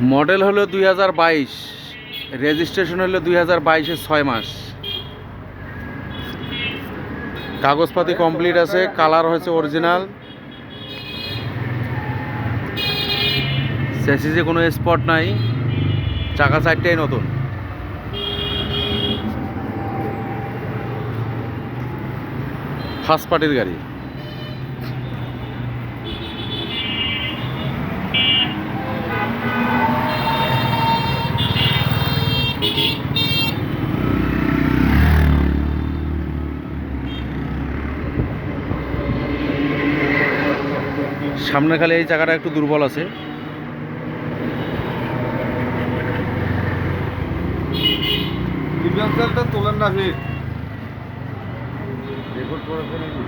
Model হলো দুই হাজার বাইশ, রেজিস্ট্রেশন হলো দুই হাজার বাইশের ছয় মাস। কাগজপাতি কমপ্লিট আছে, কালার হয়েছে অরিজিনাল। স্যাসিসে কোনো স্পট নাই, চাকা চারটাই নতুন। ফার্স্ট পার্টির গাড়ি। সামনে খালি এই চাকাটা একটু দুর্বল আছে। তোলেন না রেকর্ড করে নাকি?